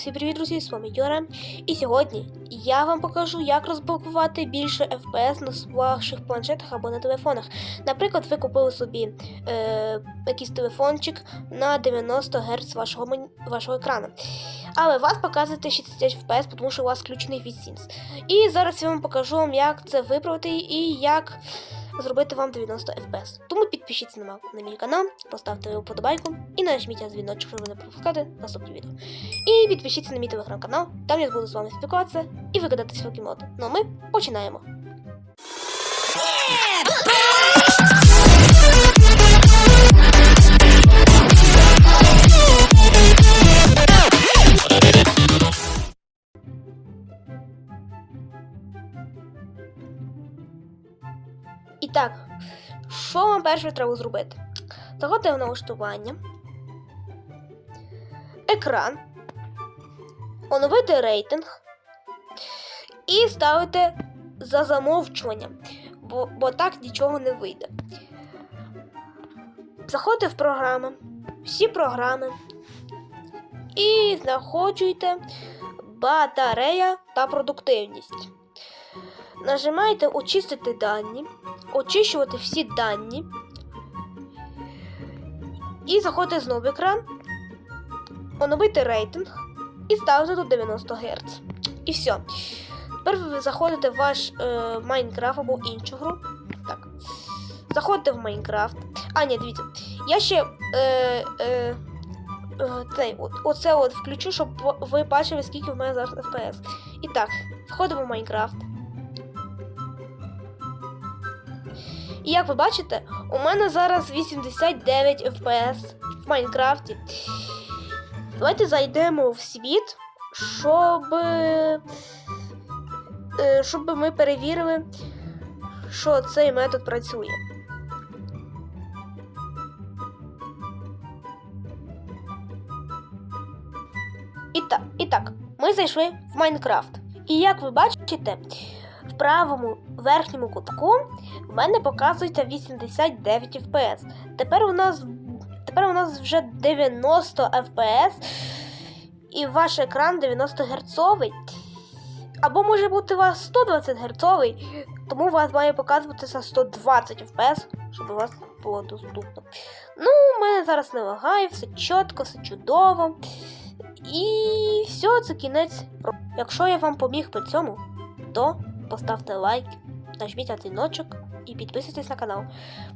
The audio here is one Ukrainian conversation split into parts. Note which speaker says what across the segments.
Speaker 1: Всім привіт, друзі! З вами Юра. І сьогодні я вам покажу, як розблокувати більше FPS на ваших планшетах або на телефонах. Наприклад, ви купили собі е, якийсь телефончик на 90 Гц вашого, вашого екрану. Але вас показує 60 FPS, тому що у вас включений VSync. І зараз я вам покажу як це виправити і як зробити вам 90 FPS. Тому підпишіться на, мій канал, поставте вподобайку і нажміть на дзвіночок, щоб не пропускати наступні відео. І підпишіться на мій телеграм-канал, там я буду з вами спілкуватися і викидати свої моди. Ну а ми починаємо. Так, що вам перше треба зробити? Заходите в налаштування, екран, оновити рейтинг і ставити за замовчуванням, бо, бо так нічого не вийде. Заходите в програми, всі програми і знаходжуйте батарея та продуктивність. Нажимаєте Очистити дані, очищувати всі дані. І заходите знову в екран, оновити рейтинг і ставити тут 90 Гц. І все. Тепер ви заходите в ваш е, Майнкрафт або іншу гру. Так. Заходите в Майнкрафт. А, ні, дивіться. Я ще е, е, е, цей, оце от включу, щоб ви бачили, скільки в мене зараз FPS. І так, заходимо в Майнкрафт. І як ви бачите, у мене зараз 89 FPS в Майнкрафті. Давайте зайдемо в світ, щоб, е, щоб ми перевірили, що цей метод працює. І так, і так, ми зайшли в Майнкрафт. І як ви бачите, в правому верхньому кутку в мене показується 89 FPS. Тепер у нас тепер у нас вже 90 FPS, і ваш екран 90 Гц. Або може бути у вас 120 Гц, тому у вас має показуватися 120 FPS, щоб у вас було доступно. Ну, у мене зараз не лагає, все чітко, все чудово. І все, це кінець. Якщо я вам поміг при цьому, то поставте лайк, нажміть на дзвіночок і підписуйтесь на канал.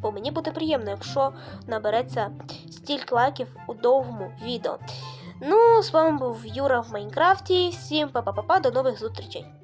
Speaker 1: Бо мені буде приємно, якщо набереться стільки лайків у довгому відео. Ну, з вами був Юра в Майнкрафті. Всім па-па-па-па, до нових зустрічей!